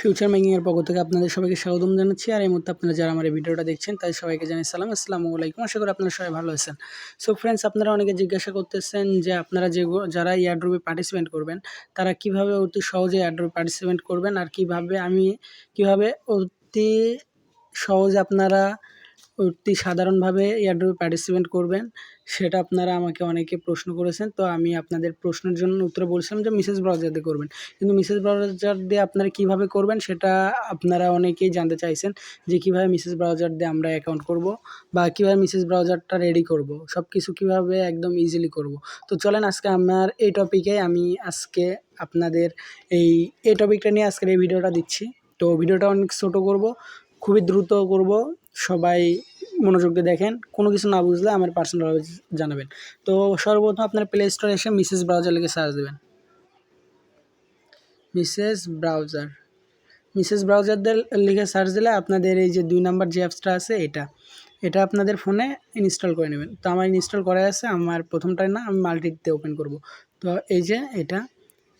Future মেকিংয়ের পক্ষ থেকে আপনাদের সবাইকে স্বাগতম জানাচ্ছি। আর এই মুহূর্তে আপনারা যারা আমার এই ভিডিওটা দেখছেন তাই সবাইকে জানাই সালাম। আসসালামু আলাইকুম। আশা করি আপনারা সবাই ভালো আছেন। সো ফ্রেন্ডস আপনারা অনেকে জিজ্ঞাসা করতেছেন যে আপনারা যে যারা ইয়ারড্রপে পার্টিসিপেট করবেন, তারা কীভাবে অতি সহজে ইয়ারড্রপে পার্টিসিপেট করবেন আর কীভাবে আমি কীভাবে অতি সহজে আপনারা অতি সাধারণভাবে এয়ারড্রপে পার্টিসিপেট করবেন? সেটা আপনারা আমাকে অনেকে প্রশ্ন করেছেন, তো আমি আপনাদের প্রশ্নের জন্য উত্তরে বলছিলাম যে মিসেস ব্রাউজার দিয়ে করবেন। কিন্তু মিসেস ব্রাউজার দিয়ে আপনারা কীভাবে করবেন সেটা আপনারা অনেকেই জানতে চাইছেন যে কীভাবে মিসেস ব্রাউজার দিয়ে আমরা অ্যাকাউন্ট করব বা কীভাবে মিসেস ব্রাউজারটা রেডি করব সব কিছু কীভাবে একদম ইজিলি করব। তো চলেন আজকে আমার এই টপিকে আমি আজকে আপনাদের এই এই টপিকটা নিয়ে আজকের এই ভিডিওটা দিচ্ছি। তো ভিডিওটা অনেক ছোটো করব, খুবই দ্রুত করব, সবাই মনোযোগ দিয়ে দেখেন। কোনো কিছু না বুঝলে আমার পার্সোনালভাবে জানাবেন। তো সর্বপ্রথম আপনার প্লে স্টোরে এসে মিসেস ব্রাউজার লিখে সার্চ দেবেন। মিসেস ব্রাউজার মিসেস ব্রাউজারদের লিখে সার্চ দিলে আপনাদের এই যে দুই নাম্বার যে অ্যাপসটা আছে, এটা। এটা আপনাদের ফোনে ইনস্টল করে নেবেন। তো আমার ইনস্টল করা আছে, আমার প্রথমটাই না আমি মাল্টিতে ওপেন করব। তো এই যে এটা।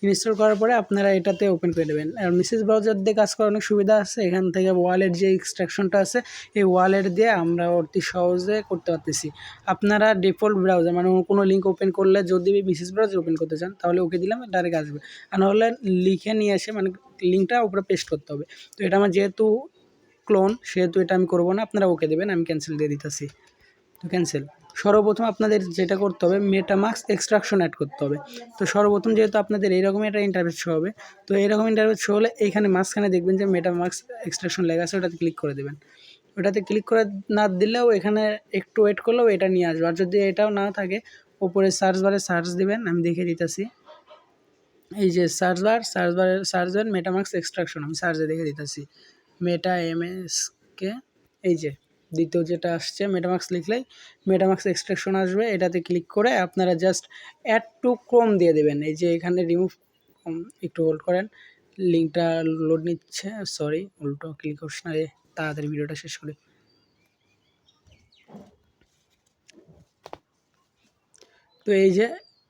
ইনস্টল করার পরে আপনারা এটাতে ওপেন করে দেবেন। আর মিসেস ব্রাউজার দিয়ে কাজ করার অনেক সুবিধা আছে। এখান থেকে ওয়ালেট যে এক্সট্রাকশনটা আছে, এই ওয়ালেট দিয়ে আমরা অতি সহজে করতে পারতেছি। আপনারা ডিফল্ট ব্রাউজার মানে কোনো লিঙ্ক ওপেন করলে যদি মিসেস ব্রাউজার ওপেন করতে চান, তাহলে ওকে দিলাম ডাইরেক্ট আসবে। আর নাহলে লিখে নিয়ে এসে মানে লিঙ্কটা উপরে পেস্ট করতে হবে। তো এটা আমার যেহেতু ক্লোন সেহেতু এটা আমি করব না, আপনারা ওকে দেবেন, আমি ক্যান্সেল দিয়ে দিতেছি। তো ক্যান্সেল সর্বপ্রথম আপনাদের যেটা করতে হবে মেটামাক্স এক্সট্রাকশন অ্যাড করতে হবে। তো সর্বপ্রথম যেহেতু আপনাদের এইরকম একটা ইন্টারভেট শো হবে, তো এইরকম ইন্টারভেট শো হলে এইখানে মাঝখানে দেখবেন যে মেটামাক্স এক্সট্রাকশন লেখা আছে, ওটাতে ক্লিক করে দেবেন। ওটাতে ক্লিক করে না দিলেও এখানে একটু ওয়েট করলেও এটা নিয়ে আসবে। আর যদি এটাও না থাকে, ওপরে সার্চ বারে সার্চ দিবেন, আমি দেখে দিতেছি। এই যে সার্চ বার সার্চ বারে সার্চ দেবেন মেটামাক্স এক্সট্রাকশন আমি সার্চে দেখে দিতেছি। মেটা এম এস কে এই যে দ্বিতীয় যেটা আসছে মেটামাক্স লিখলেই মেটামাক্স এক্সট্রাকশন আসবে। এটাতে ক্লিক করে আপনারা জাস্ট অ্যাড টু ক্রোম দিয়ে দেবেন। এই যে এখানে রিমুভ একটু হোল্ড করেন। লিঙ্কটা লোড নিচ্ছে সরি উল্টো ক্লিক করছে না তাড়াতাড়ি ভিডিওটা শেষ করি। তো এই যে,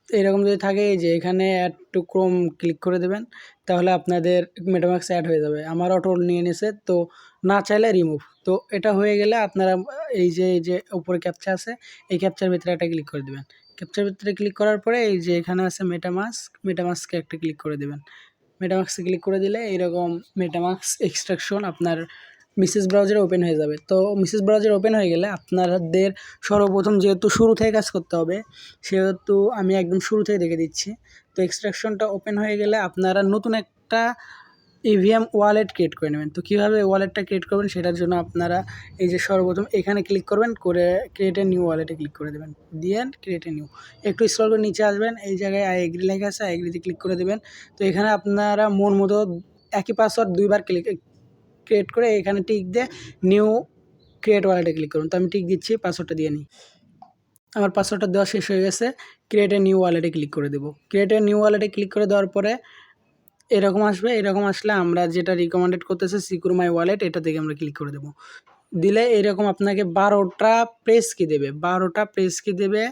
এরকম যদি থাকে, এই যে এখানে অ্যাড টু ক্রোম ক্লিক করে দেবেন। তাহলে আপনাদের মেটামাক্স অ্যাড হয়ে যাবে। আমার অটো নিয়ে নিয়েছে তো না চাইলে রিমুভ তো এটা হয়ে গেলে আপনারা এই যে এই যে উপরে ক্যাপচা আছে, এই ক্যাপচার ভিতরে একটা ক্লিক করে দেবেন। ক্যাপচার ভিতরে ক্লিক করার পরে এই যে এখানে আছে মেটামাস্ক মেটামাস্কে একটা ক্লিক করে দেবেন। মেটামাক্সে ক্লিক করে দিলে এরকম মেটামাক্স এক্সট্রাকশন আপনার মিসেস ব্রাউজারে ওপেন হয়ে যাবে। তো মিসেস ব্রাউজার ওপেন হয়ে গেলে আপনাদের সর্বপ্রথম যেহেতু শুরু থেকে কাজ করতে হবে, সেহেতু আমি একদম শুরু থেকে দেখে দিচ্ছি। তো এক্সট্রাকশনটা ওপেন হয়ে গেলে আপনারা নতুন একটা ইভিএম ওয়ালেট ক্রিয়েট করে নেবেন। তো কীভাবে ওয়ালেটটা ক্রিয়েট করবেন সেটার জন্য আপনারা এই যে সর্বপ্রথম এখানে ক্লিক করবেন, করে ক্রিয়েট এ নিউ ওয়ালেটে ক্লিক করে দেবেন। দিয়ে ক্রিয়েট এ নিউ একটু স্ক্রল করে নিচে আসবেন, এই জায়গায় আই এগ্রি লেখা আছে আই এগ্রিতে ক্লিক করে দেবেন। তো এখানে আপনারা মন মতো একই পাসওয়ার্ড দুইবার ক্লিক ক্রিয়েট করে এখানে টিক দিয়ে নিউ ক্রিয়েট ওয়ালেটে ক্লিক করুন। তো আমি টিক দিচ্ছি পাসওয়ার্ডটা দিয়ে নিই। আমার পাসওয়ার্ডটা দেওয়া শেষ হয়ে গেছে। ক্রিয়েট এ নিউ ওয়ালেটে ক্লিক করে দেবো। ক্রিয়েট এ নিউ ওয়ালেটে ক্লিক করে দেওয়ার পরে এরকম আসবে। এরকম আসলে আমরা যেটা রিকমেন্ডেড করতেছে সিকিউর মাই ওয়ালেট এটা থেকে আমরা ক্লিক করে দেবো। দিলে এরকম আপনাকে বারোটা প্রেস কি দেবে। বারোটা প্রেস কি দেবে।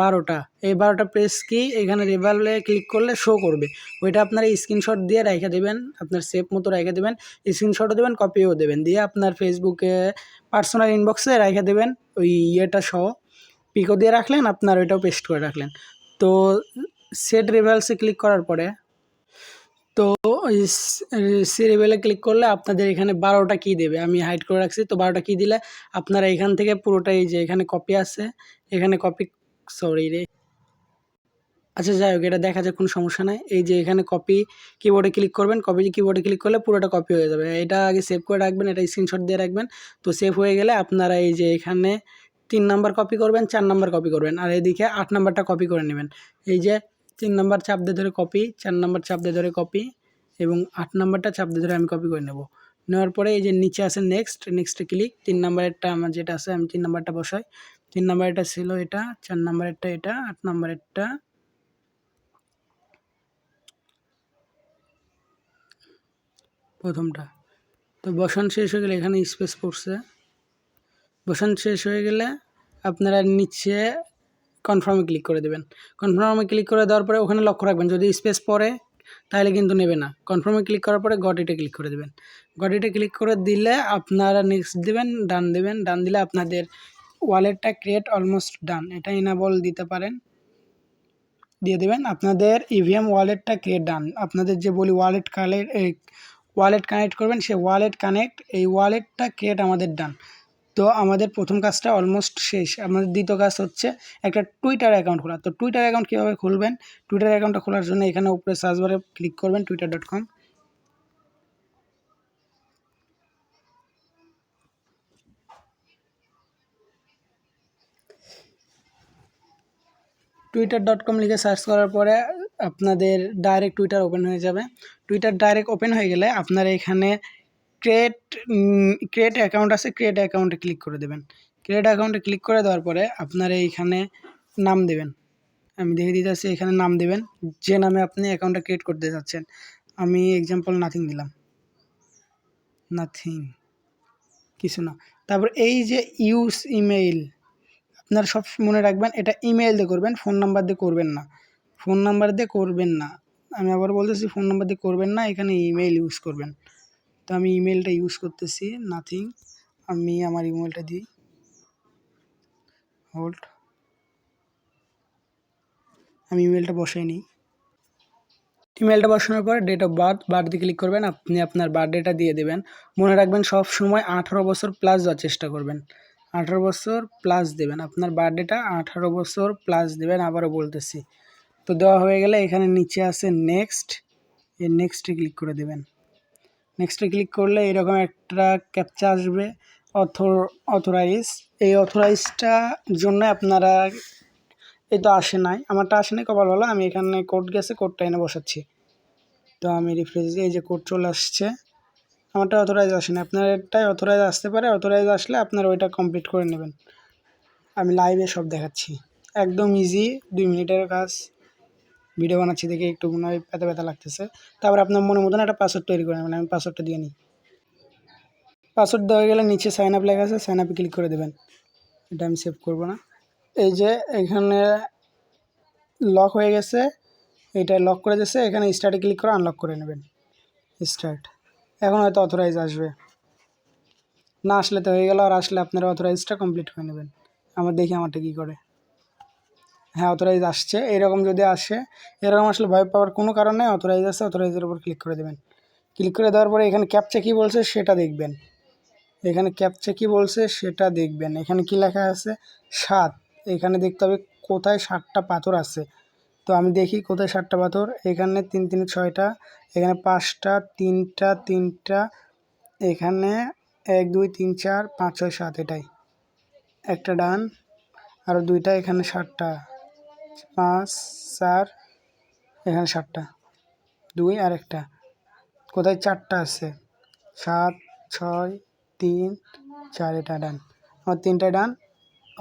বারোটা। এই বারোটা প্রেস কি এখানে রেভালে ক্লিক করলে শো করবে। ওইটা আপনারা স্ক্রিনশট দিয়ে রেখে দেবেন। আপনার সেফ মতো রেখে দেবেন। স্ক্রিনশটও দেবেন কপিও দেবেন। দিয়ে আপনার ফেসবুকে পার্সোনাল ইনবক্সে রেখে দেবেন। ওই ইয়েটা সহ। পিকো দিয়ে রাখলেন, আপনার ওইটাও পেস্ট করে রাখলেন। তো সেট রেভালসে ক্লিক করার পরে, তো সি লেভেলে ক্লিক করলে আপনাদের এখানে বারোটা কী দেবে। আমি হাইড করে রাখছি, তো বারোটা কী দিলে আপনারা এখান থেকে পুরোটাই যে এখানে কপি আছে, এখানে কপি সরি রে। আচ্ছা যাই হোক, এটা দেখা যায় কোনো সমস্যা নাই। এই যে এখানে কপি কিবোর্ডে ক্লিক করবেন কপি কিবোর্ডে ক্লিক করলে পুরোটা কপি হয়ে যাবে। এটা আগে সেভ করে রাখবেন, এটা স্ক্রিনশট দিয়ে রাখবেন। তো সেভ হয়ে গেলে আপনারা এই যে এখানে তিন নাম্বার কপি করবেন, চার নাম্বার কপি করবেন। আর এদিকে আট নাম্বারটা কপি করে নেবেন। এই যে তিন নাম্বার চাপ দিয়ে ধরে কপি চার নাম্বার চাপ দিয়ে ধরে কপি এবং আট নাম্বারটা চাপ দিয়ে ধরে আমি কপি করে নেব। নেওয়ার পরে এই যে নিচে আছে নেক্সট নেক্সটে ক্লিক তিন নাম্বারেরটা আমার যেটা আছে, আমি তিন নাম্বারটা বসাই। তিন নাম্বারেরটা ছিল এটা, চার নাম্বারেরটা এটা, আট নাম্বারেরটা প্রথমটা। তো বসান শেষ হয়ে গেলে এখানে স্পেস পড়ছে। বসান শেষ হয়ে গেলে আপনারা নিচে কনফার্মে ক্লিক করে দেবেন। কনফার্মে ক্লিক করে দেওয়ার পরে ওখানে লক্ষ্য রাখবেন, যদি স্পেস পরে তাহলে কিন্তু নেবে না। কনফার্মে ক্লিক করার পরে গটিতে ক্লিক করে দেবেন। গটিতে ক্লিক করে দিলে আপনারা নেক্সট দেবেন ডান দেবেন। ডান দিলে আপনাদের ওয়ালেটটা ক্রিয়েট অলমোস্ট ডান এটা ইনাবল দিতে পারেন। দিয়ে দেবেন, আপনাদের ইভিএম ওয়ালেটটা ক্রিয়েট ডান আপনাদের যে বলি ওয়ালেট কালেক্ট ওয়ালেট কানেক্ট করবেন, সে ওয়ালেট কানেক্ট এই ওয়ালেটটা ক্রিয়েট আমাদের ডান তো আমাদের প্রথম কাজটা অলমোস্ট শেষ। আমাদের দ্বিতীয় কাজ হচ্ছে একটা টুইটার অ্যাকাউন্ট খোলা। তো টুইটার অ্যাকাউন্ট কীভাবে খুলবেন? টুইটার অ্যাকাউন্টটা খোলার জন্য এখানে উপরে সার্চ বারে ক্লিক করবেন Twitter dot com Twitter dot com লিখে সার্চ করার পরে আপনাদের ডাইরেক্ট টুইটার ওপেন হয়ে যাবে। টুইটার ডাইরেক্ট ওপেন হয়ে গেলে আপনারা এখানে ক্রিয়েট ক্রিয়েট অ্যাকাউন্ট আছে ক্রিয়েট অ্যাকাউন্টে ক্লিক করে দেবেন। ক্রিয়েট অ্যাকাউন্টে ক্লিক করে দেওয়ার পরে আপনারা এইখানে নাম দেবেন। আমি দেখে দিতে আসছি এখানে নাম দেবেন। যে নামে আপনি অ্যাকাউন্টটা ক্রিয়েট করতে চাচ্ছেন আমি এক্সাম্পল নাথিং দিলাম। নাথিং কিছু না। তারপর এই যে ইউজ ইমেইল আপনারা সব মনে রাখবেন, এটা ইমেইল দিয়ে করবেন ফোন নাম্বার দিয়ে করবেন না। ফোন নাম্বার দিয়ে করবেন না। আমি আবার বলতেছি ফোন নাম্বার দিয়ে করবেন না, এখানে ইমেইল ইউজ করবেন। তো আমি ইমেলটা ইউজ করতেছি নাথিং আমি আমার ইমেলটা দিই। হোল্ড আমি ইমেলটা বসাই নিই। ইমেলটা বসানোর পর ডেট অফ বার্থ বার্থে ক্লিক করবেন, আপনি আপনার বার্থডেটা দিয়ে দেবেন। মনে রাখবেন সব সময় আঠারো বছর প্লাস যাওয়ার চেষ্টা করবেন। আঠারো বছর প্লাস দেবেন। আপনার বার্থডেটা আঠারো বছর প্লাস দেবেন আবারও বলতেছি। তো দেওয়া হয়ে গেলে এখানে নিচে আছে নেক্সট এই নেক্সটে ক্লিক করে দেবেন। নেক্সটে ক্লিক করলে এরকম একটা ক্যাপচা আসবে অথর অথরাইজ এই অথরাইজটা জন্য আপনারা এই তো আসে নাই। আমারটা আসে নাই কপাল ভালো, আমি এখানে কোড গেছে কোডটা এনে বসাচ্ছি। তো আমি রিফ্রেশ এই যে কোড চলে আসছে, আমারটা অথরাইজ আসে না আপনার এটাই অথরাইজ আসতে পারে অথরাইজ আসলে আপনার ওইটা কমপ্লিট করে নেবেন। আমি লাইভে সব দেখাচ্ছি। একদম ইজি দুই মিনিটের কাজ। ভিডিও বানাচ্ছি দেখে একটু মনে হয় ব্যথা ব্যথা লাগতেছে। তারপর আপনার মনে মতন একটা পাসওয়ার্ড তৈরি করে নেবেন আমি পাসওয়ার্ডটা দিয়ে নিই। পাসওয়ার্ড দেওয়া গেলে নিচে সাইন আপ লেখা আছে সাইন আপে ক্লিক করে দেবেন। এটা আমি সেভ করব না। এই যে এখানে লক হয়ে গেছে, এটা লক করে দিয়েছে, এখানে স্টার্টে ক্লিক করে আনলক করে নেবেন। স্টার্ট এখন হয়তো অথরাইজ আসবে। না আসলে তো হয়ে গেল, আর আসলে আপনারা অথরাইজটা কমপ্লিট করে নেবেন। আমার দেখি আমারটা কী করে। হ্যাঁ অথরাইজ আসছে। এরকম যদি আসে, এরকম আসলে ভয় পাওয়ার কোনো কারণ নেই অথরাইজ আসছে অথরাইজের উপর ক্লিক করে দেবেন। ক্লিক করে দেওয়ার পরে এখানে ক্যাপচা কী বলছে সেটা দেখবেন। এখানে ক্যাপচা কী বলছে সেটা দেখবেন। এখানে কি লেখা আছে? সাত। এখানে দেখতে হবে কোথায় সাতটা পাথর আছে। তো আমি দেখি কোথায় সাতটা পাথর। এখানে তিন তিন, ছয়টা। এখানে পাঁচটা, তিনটা তিনটা। এখানে এক, দুই, তিন, চার, পাঁচ, ছয়, সাত, এটাই। একটা ডান। আর দুইটা, এখানে সাতটা। পাঁচ, চার, এখানে সাতটা। দুই আর একটা। কোথায় চারটা আছে? সাত, ছয়, তিন, চার, এটা ডান। আমার তিনটা ডান,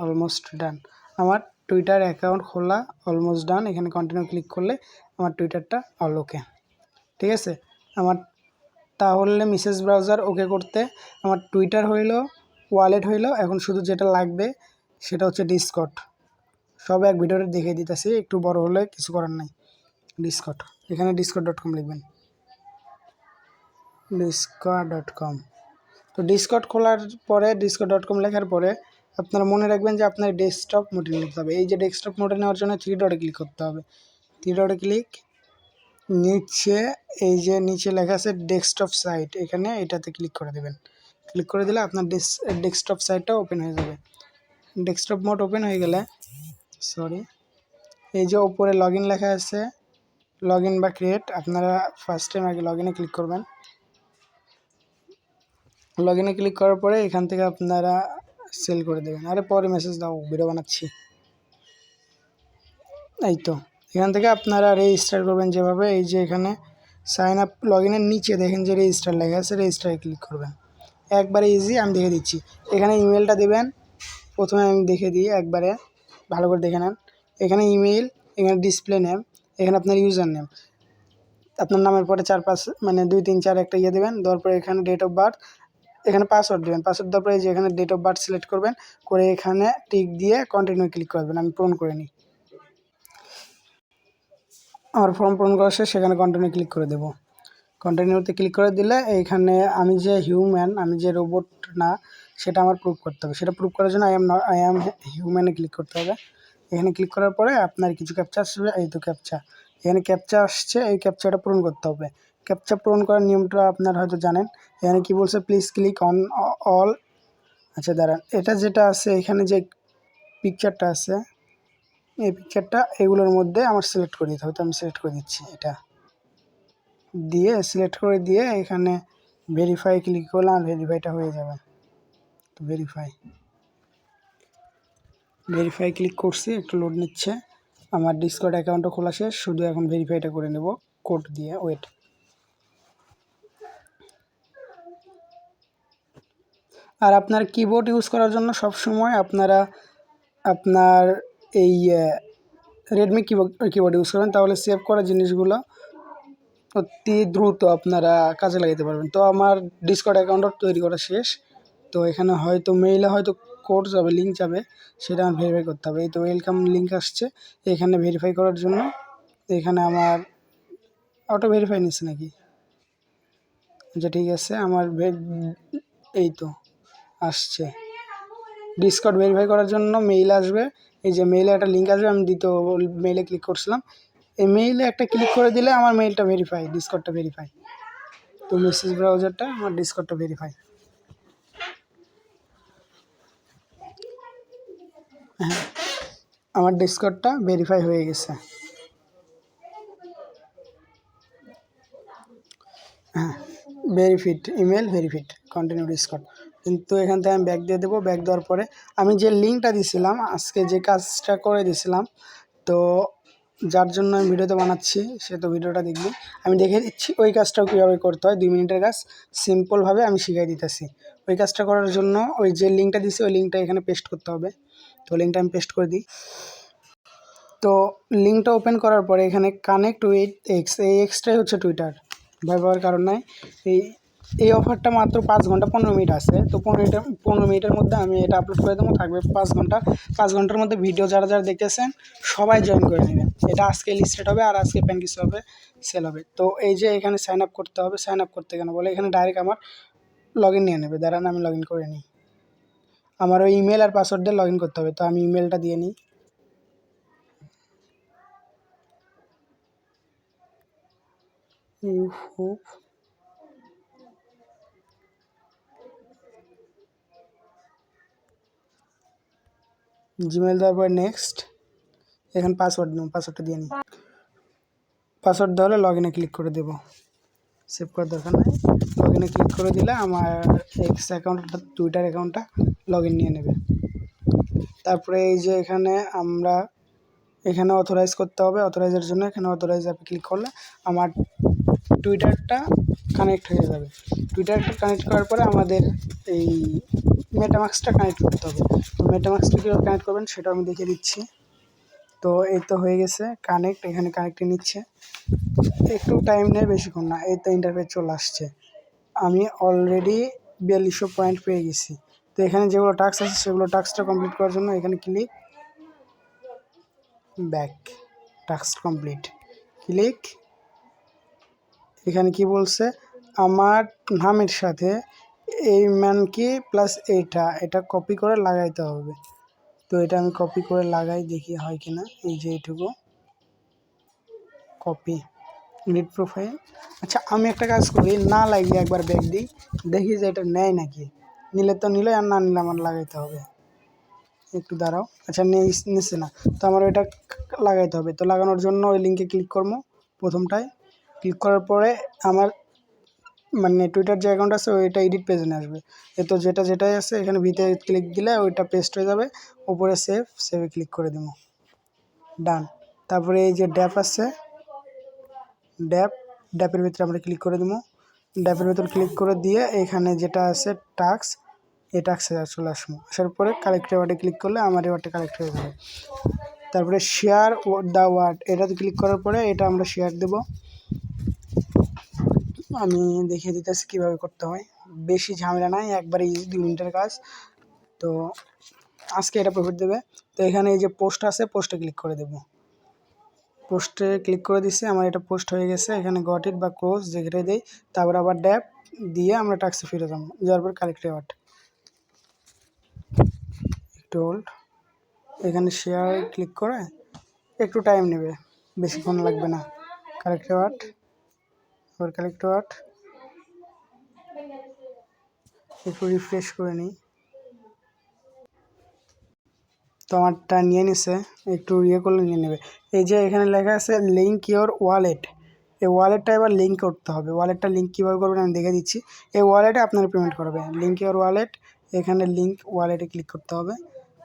অলমোস্ট ডান। আমার টুইটার অ্যাকাউন্ট খোলা, অলমোস্ট ডান। এখানে কন্টিনিউ ক্লিক করলে আমার টুইটারটা অল ওকে ঠিক আছে? আমার তাহলে মিসেস ব্রাউজার ওকে করতে। আমার টুইটার হইল ওয়ালেট হইল, এখন শুধু যেটা লাগবে সেটা হচ্ছে ডিসকট সব এক ভিডিওতে দেখিয়ে দিতেছি, একটু বড় হলে কিছু করার নাই। ডিসকট এখানে ডিসকট ডট কম লিখবেন। ডিসকট ডট কম তো ডিসকট খোলার পরে ডিসকট ডট কম লেখার পরে আপনারা মনে রাখবেন যে আপনার ডেস্কটপ মোডে নিতে হবে। এই যে ডেস্কটপ মোডে নেওয়ার জন্য থ্রি ডটে ক্লিক করতে হবে। থ্রি ডটে ক্লিক নিচে, এই যে নিচে লেখা আছে ডেস্কটপ সাইট এখানে এটাতে ক্লিক করে দেবেন। ক্লিক করে দিলে আপনার ডেস্কটপ সাইটটা ওপেন হয়ে যাবে। ডেস্কটপ মোড ওপেন হয়ে গেলে সরি। এই যে ওপরে লগ লেখা আছে লগ বা ক্রিয়েট আপনারা ফার্স্ট টাইম আগে লগ ক্লিক করবেন। লগ ক্লিক করার পরে এখান থেকে আপনারা সেল করে দেবেন। আরে পরে মেসেজ দাও ভিডিও বানাচ্ছি। এই তো, এখান থেকে আপনারা রেজিস্টার করবেন যেভাবে। এই যে এখানে সাইন আপ লগ নিচে দেখেন যে রেজিস্টার লেখা আছে রেজিস্টারে ক্লিক করবেন। একবারে ইজি আমি দেখে দিচ্ছি। এখানে ইমেলটা দেবেন, প্রথমে আমি দেখে দিই একবারে। ভালো করে দেখে নেন। এখানে ইমেল এখানে ডিসপ্লে নেম এখানে আপনার ইউজার নেম আপনার নামের পরে চার পাঁচ মানে দুই, তিন, চার একটা ইয়ে দেবেন, দেওয়ার পরে এখানে ডেট অফ বার্থ এখানে পাসওয়ার্ড দেবেন। পাসওয়ার্ড দেওয়ার পরে যে এখানে ডেট অফ বার্থ সিলেক্ট করবেন, করে এখানে টিক দিয়ে কন্টিনিউ ক্লিক করবেন। আমি পূরণ করে নিই আমার ফর্ম পূরণ করা সেখানে কন্টিনিউ ক্লিক করে দেবো। কন্টিনিউতে ক্লিক করে দিলে এইখানে আমি যে হিউম্যান আমি যে রোবট না, সেটা আমার প্রুভ করতে হবে। সেটা প্রুভ করার জন্য আই এম আই এম হিউম্যানে ক্লিক করতে হবে। এখানে ক্লিক করার পরে আপনার কিছু ক্যাপচা আসবে, এই তো ক্যাপচা এখানে ক্যাপচা আসছে, এই ক্যাপচাটা পূরণ করতে হবে। ক্যাপচা পূরণ করার নিয়মটা আপনার হয়তো জানেন। এখানে কি বলছে প্লিজ ক্লিক অন অল আচ্ছা দাঁড়ান। এটা যেটা আছে, এখানে যে পিকচারটা আছে, এই পিকচারটা এগুলোর মধ্যে আমার সিলেক্ট করে দিতে হবে। তো আমি সিলেক্ট করে দিচ্ছি এটা। দিয়ে সিলেক্ট করে দিয়ে এখানে ভেরিফাই ক্লিক করলাম আর ভেরিফাইটা হয়ে যাবে। তো ভেরিফাই ভেরিফাই ক্লিক করছি, একটু লোড নিচ্ছে। আমার ডিসকর্ড অ্যাকাউন্টও খোলা শেষ, শুধু এখন ভেরিফাইটা করে নেব কোড দিয়ে ওয়েট আর আপনার কিবোর্ড ইউজ করার জন্য সব সময় আপনারা আপনার এই রেডমি কিবোর্ড কিবোর্ড ইউজ করবেন, তাহলে সেভ করা জিনিসগুলো অতি দ্রুত আপনারা কাজে লাগাতে পারবেন। তো আমার ডিসকর্ড অ্যাকাউন্টও তৈরি করা শেষ। তো এখানে হয়তো মেইলে হয়তো কোড যাবে লিঙ্ক যাবে, সেটা আমার ভেরিফাই করতে হবে। এই তো ওয়েলকাম লিঙ্ক আসছে। এখানে ভেরিফাই করার জন্য এখানে আমার অটো ভেরিফাই নিচ্ছে নাকি? আচ্ছা ঠিক আছে, আমার এই তো আসছে। ডিসকর্ড ভেরিফাই করার জন্য মেইল আসবে। এই যে মেইলে একটা লিঙ্ক আসবে, আমি দ্বিতীয় মেইলে ক্লিক করছিলাম। এই মেইলে একটা ক্লিক করে দিলে আমার মেইলটা ভেরিফাই ডিসকর্ডটা ভেরিফাই তো মেসেজ ব্রাউজারটা আমার ডিসকর্ডটা ভেরিফাই হ্যাঁ আমার ডিসকর্ডটা ভেরিফাই হয়ে গেছে। হ্যাঁ verified email verified continue Discord কিন্তু এখান থেকে আমি ব্যাক দিয়ে দেবো ব্যাক দেওয়ার পরে আমি যে লিঙ্কটা দিছিলাম, আজকে যে কাজটা করে দিছিলাম, তো যার জন্য আমি ভিডিওতে বানাচ্ছি, সে তো ভিডিওটা দেখবি। আমি দেখে দিচ্ছি ওই কাজটাও কীভাবে করতে হয়। দুই মিনিটের কাজ সিম্পলভাবে আমি শিখাই দিতেছি। ওই কাজটা করার জন্য ওই যে লিঙ্কটা দিছি ওই লিঙ্কটা এখানে পেস্ট করতে হবে। তো লিঙ্কটা আমি পেস্ট করে দিই। তো লিঙ্কটা ওপেন করার পরে এখানে কানেক্ট উইথ এক্স এই এক্সটাই হচ্ছে টুইটার ভয় পাওয়ার কারণ নাই। এই এই অফারটা মাত্র পাঁচ ঘণ্টা পনেরো মিনিট আছে। তো পনেরো মিনিটের পনেরো মিনিটের মধ্যে আমি এটা আপলোড করে দেবো, থাকবে পাঁচ ঘণ্টা। পাঁচ ঘণ্টার মধ্যে ভিডিও যারা যারা দেখতেছেন, সবাই জয়েন করে নেবেন। এটা আজকে লিস্টেড হবে আর আজকে প্যান কিছু হবে সেল হবে। তো এই যে এখানে সাইন আপ করতে হবে সাইন আপ করতে কেন? বলে এখানে ডাইরেক্ট আমার লগ ইন নিয়ে নেবে। দাঁড়ান, আমি লগ ইন করে নিই। আমার ওই ইমেল আর পাসওয়ার্ড দিয়ে লগ ইন করতে হবে। তো আমি ইমেলটা দিয়ে নিই। ইউহুব জিমেল দেওয়ার পর নেক্সট এখানে পাসওয়ার্ড নেব পাসওয়ার্ডটা দিয়ে নিই। পাসওয়ার্ড দেওয়া হলে লগ ইনে ক্লিক করে দেবো। সেভ করার দরকার নেই। লগ ইনে ক্লিক করে দিলে আমার এক্স অ্যাকাউন্টটা টুইটার অ্যাকাউন্টটা লগ ইন নিয়ে নেবে। তারপরে এই যে এখানে আমরা, এখানে অথরাইজ করতে হবে। অথরাইজের জন্য এখানে অথরাইজ অ্যাপে ক্লিক করলে আমার টুইটারটা কানেক্ট হয়ে যাবে। টুইটারটা কানেক্ট করার পরে আমাদের এই মেটামাক্সটা কানেক্ট করতে হবে। তো মেটামাক্সটা কীভাবে কানেক্ট করবেন সেটা আমি দেখে দিচ্ছি। তো এই তো হয়ে গেছে কানেক্ট এখানে কানেক্টে নিচ্ছে। একটু টাইম নেয়, বেশিক্ষণ না, এই তো ইন্টারফেস চলে আসছে। আমি অলরেডি বিয়াল্লিশশো পয়েন্ট পেয়ে গেছি। তো এখানে যেগুলো টাস্ক আছে, সেগুলো টাস্কটা কমপ্লিট করার জন্য এখানে click back task complete click এখানে কি বলছে? আমার নামের সাথে এই ম্যানকে প্লাস এইটা, এটা কপি করে লাগাইতে হবে। তো এটা আমি কপি করে লাগাই, দেখি হয় কি না এই যে এইটুকু। কপি নিট প্রোফাইল আচ্ছা আমি একটা কাজ করি, না লাগলে একবার ব্যাগ দিই। দেখি যে এটা নেয় নাকি। নিলে তো নিলে আর না নিলে আমার লাগাইতে হবে। একটু দাঁড়াও। আচ্ছা নিচ্ছে না। তো আমার এটা লাগাইতে হবে। তো লাগানোর জন্য ওই লিঙ্কে ক্লিক করব প্রথমটায়। ক্লিক করার পরে আমার মানে টুইটার যে অ্যাকাউন্ট আছে, ওইটা এডিট পেজে নিয়ে আসবে। এ তো যেটা যেটাই আছে, এখানে ভিতরে ক্লিক দিলে ওইটা পেস্ট হয়ে যাবে, উপরে সেভ সেভে ক্লিক করে দেবো। ডান তারপরে এই যে ড্যাপ আছে ড্যাপ ড্যাপের ভিতরে আমরা ক্লিক করে দেবো। ড্যাপের ভিতর ক্লিক করে দিয়ে এখানে যেটা আছে টাক্স এই টাক্সে চলে আসব। আসার পরে কালেক্ট ওয়ার্ডে ক্লিক করলে আমার এবারটা কালেক্ট হয়ে যাবে। তারপরে শেয়ার দ্য ওয়ার্ড এটাতে ক্লিক করার পরে এটা আমরা শেয়ার দেব। আমি দেখিয়ে দিতেছি কীভাবে করতে হয়। বেশি ঝামেলা নাই একবারে দুই মিনিটের কাজ। তো আজকে এটা প্রফিট দেবে। তো এখানে এই যে পোস্ট আছে পোস্টে ক্লিক করে দেব। পোস্টে ক্লিক করে দিছি, আমার এটা পোস্ট হয়ে গেছে। এখানে গট ইট বা ক্লোজ যেখানে দেই, তারপর আবার ড্যাপ দিয়ে আমরা টাক্সে ফিরে যাব। যাওয়ার পর কালেক্ট রেওয়ার্ড একটু হোল্ড এখানে শেয়ার ক্লিক করে, একটু টাইম নেবে। বেশিক্ষণ লাগবে না। কালেক্ট রেওয়ার্ড আবার কালেক্ট রেওয়ার্ড একটু রিফ্রেশ করে নিই। তো আমারটা নিয়ে নিছে, একটু ইয়ে করলে নিয়ে নেবে। এই যে এখানে লেখা আছে লিঙ্ক ইওর ওয়ালেট এই ওয়ালেটটা এবার লিঙ্ক করতে হবে। ওয়ালেটটা লিঙ্ক কীভাবে করবেন আমি দেখে দিচ্ছি। এই ওয়ালেটে আপনারা পেমেন্ট করবে লিঙ্ক ইওর ওয়ালেট এখানে লিঙ্ক ওয়ালেটে ক্লিক করতে হবে।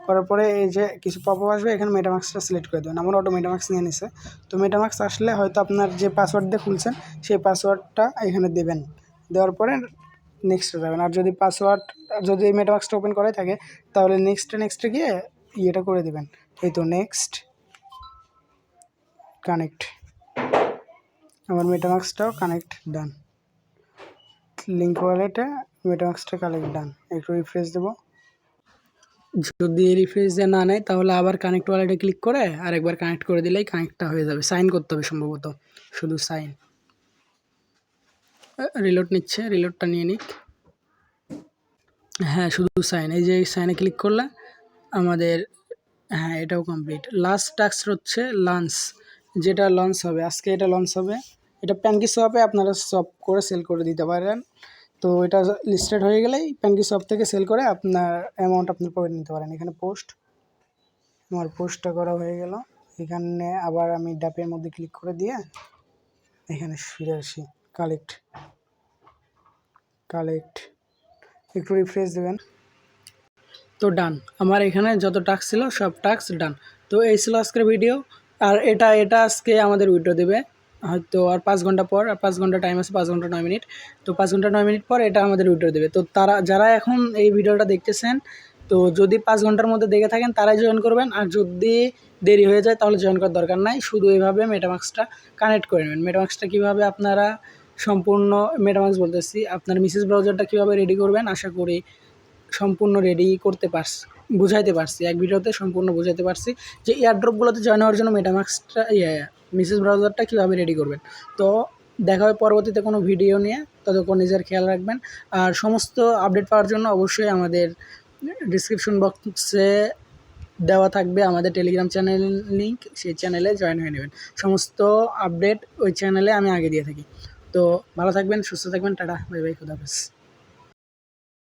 করার পরে এই যে কিছু পপ আসবে, এখানে মেটামাক্সটা সিলেক্ট করে দেবেন। আমার অটো মেটামাক্স নিয়ে নিছে। তো মেটামাক্স আসলে হয়তো আপনার যে পাসওয়ার্ড দিয়ে খুলছেন, সেই পাসওয়ার্ডটা এখানে দেবেন। দেওয়ার পরে নেক্সটে যাবেন। আর যদি পাসওয়ার্ড যদি এই মেটামাক্সটা ওপেন করাই থাকে, তাহলে নেক্সটে নেক্সটে গিয়ে ইয়েটা করে দেবেন। এই তো নেক্সট কানেক্ট আমার মেটামাক্সটাও কানেক্ট ডান লিঙ্ক ওয়ালেটে মেটামাক্সটা কানেক্ট ডান একটু রিফ্রেশ দেবো। যদি রিফ্রেশ দিয়ে না নেয়, তাহলে আবার কানেক্ট ওয়ালেটে ক্লিক করে আরেকবার কানেক্ট করে দিলেই কানেক্টটা হয়ে যাবে। সাইন করতে হবে সম্ভবত, শুধু সাইন রিলোড নিচ্ছে রিলোডটা নিয়ে নিক। হ্যাঁ শুধু সাইন এই যে সাইনে ক্লিক করলে, আমাদের হ্যাঁ এটাও কমপ্লিট লাস্ট টাস্ক হচ্ছে লাঞ্চ যেটা লঞ্চ হবে, আজকে এটা লঞ্চ হবে। এটা প্যানকি শপে আপনারা শপ করে সেল করে দিতে পারেন। তো এটা লিস্টেড হয়ে গেলেই প্যানকি শপ থেকে সেল করে আপনার অ্যামাউন্ট আপনার পকেট নিতে পারেন। এখানে পোস্ট আমার পোস্টটা করা হয়ে গেল। এখানে আবার আমি ডাপের মধ্যে ক্লিক করে দিয়ে এখানে ফিরে আসি। কালেক্ট কালেক্ট একটু রিফ্রেশ দেবেন। তো ডান আমার এখানে যত টাস্ক ছিল সব টাস্ক ডান তো এই ছিল আজকের ভিডিও আর এটা এটা আজকে আমাদের উইড্রো দেবে। হয়তো আর পাঁচ ঘণ্টা পর, আর পাঁচ ঘণ্টা টাইম আছে, পাঁচ ঘণ্টা নয় মিনিট তো পাঁচ ঘণ্টা নয় মিনিট পর এটা আমাদের উইড্রো দেবে। তো তারা, যারা এখন এই ভিডিওটা দেখতেছেন, তো যদি পাঁচ ঘণ্টার মধ্যে দেখে থাকেন, তারাই জয়েন করবেন। আর যদি দেরি হয়ে যায়, তাহলে জয়েন করার দরকার নাই। শুধু এইভাবে মেটামাক্সটা কানেক্ট করে নেবেন। মেটামাক্সটা কীভাবে আপনারা সম্পূর্ণ মেটামাক্স বলতেছি, আপনার মিসেস ব্রাউজারটা কীভাবে রেডি করবেন, আশা করি সম্পূর্ণ রেডি করতে পারছি, বুঝাইতে পারছি। এক ভিডিওতে সম্পূর্ণ বুঝাইতে পারছি যে এয়ারড্রপগুলোতে জয়েন হওয়ার জন্য মেটামাক্সটা ইয়ে মিসেস ব্রাউজারটা কীভাবে রেডি করবেন। তো দেখা হবে পরবর্তীতে কোনো ভিডিও নিয়ে, ততক্ষণ নিজের খেয়াল রাখবেন। আর সমস্ত আপডেট পাওয়ার জন্য অবশ্যই আমাদের ডিসক্রিপশন বক্সে দেওয়া থাকবে আমাদের টেলিগ্রাম চ্যানেল লিঙ্ক সেই চ্যানেলে জয়েন হয়ে নেবেন। সমস্ত আপডেট ওই চ্যানেলে আমি আগে দিয়ে থাকি। তো ভালো থাকবেন, সুস্থ থাকবেন, টাটা বাই বাই খুদাফেজ